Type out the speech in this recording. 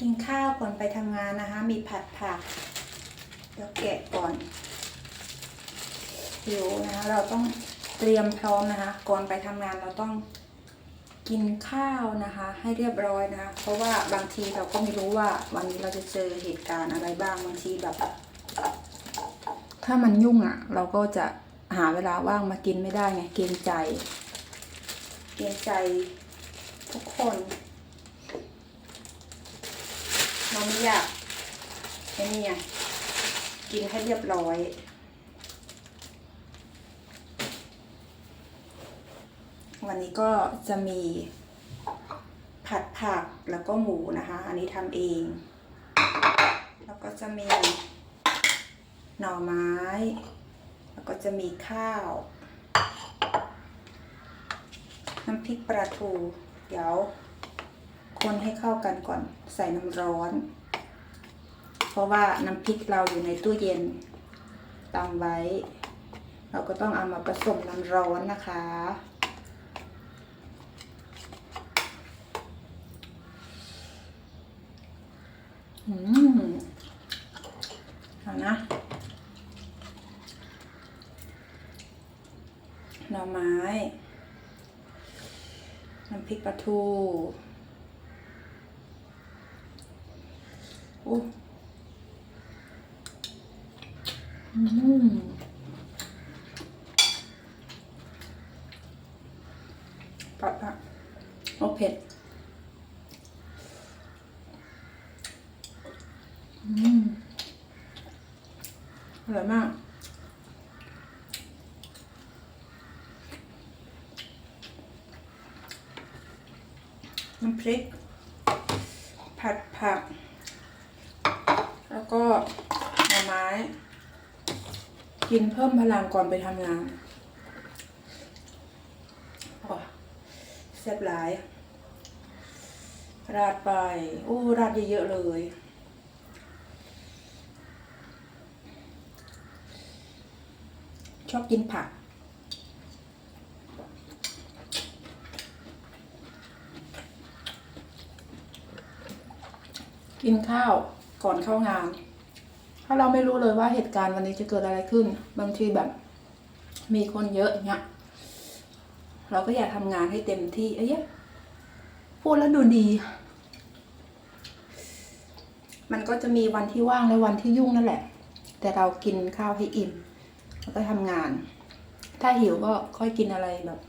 กินข้าวก่อนไปทำงานนะคะ มีผัดผักเดี๋ยวแกะก่อนหิวนะคะเราต้องเตรียมพร้อมนะคะ ก่อนไปทำงานเราต้องกินข้าวนะคะ ให้เรียบร้อยนะคะ เพราะว่าบางทีเราก็ไม่รู้ว่า วันนี้เราจะเจอเหตุการณ์อะไรบ้างบางทีแบบ ถ้ามันยุ่งอะ เราก็จะหาเวลาว่างมากินไม่ได้ไงเกรงใจ เกรงใจทุกคน เรา ไม่อยากไอ้นี่ไงกินให้เรียบร้อย วันนี้ก็จะมีผัดผักแล้วก็หมูนะคะ อันนี้ทำเอง แล้วก็จะมีหน่อไม้ แล้วก็จะมีข้าว น้ำพริกปลาทู เดี๋ยว คนให้เข้ากันก่อนใส่น้ำร้อน เพราะว่าน้ำพริกเราอยู่ในตู้เย็นตำไว้ เราก็ต้องเอามาผสมน้ำร้อนนะคะ อืมเอานะหน่อไม้ น้ำพริกปลาทู อู้อืมปัดปะโอเผ็ดอืมอร่อยมากน้ำพริก ผัดผัก แล้วก็หน่อไม้ กินเพิ่มพลังก่อนไปทำงานโอ้แซ่บหลาย ราดไปอู้ราดเยอะๆเลย ชอบกินผักกินข้าว ก่อนเข้างาน ถ้าเราไม่รู้เลยว่าเหตุการณ์วันนี้จะเกิดอะไรขึ้น บางทีแบบ มีคนเยอะอย่างเงี้ยเราก็อยากทำงานให้เต็มที่เอ้ยพูดแล้วดูดี มันก็จะมีวันที่ว่างและวันที่ยุ่งนั่นแหละ แต่เรากินข้าวให้อิ่มแล้วก็ทำงาน ถ้าหิวก็ค่อยกินอะไรแบบ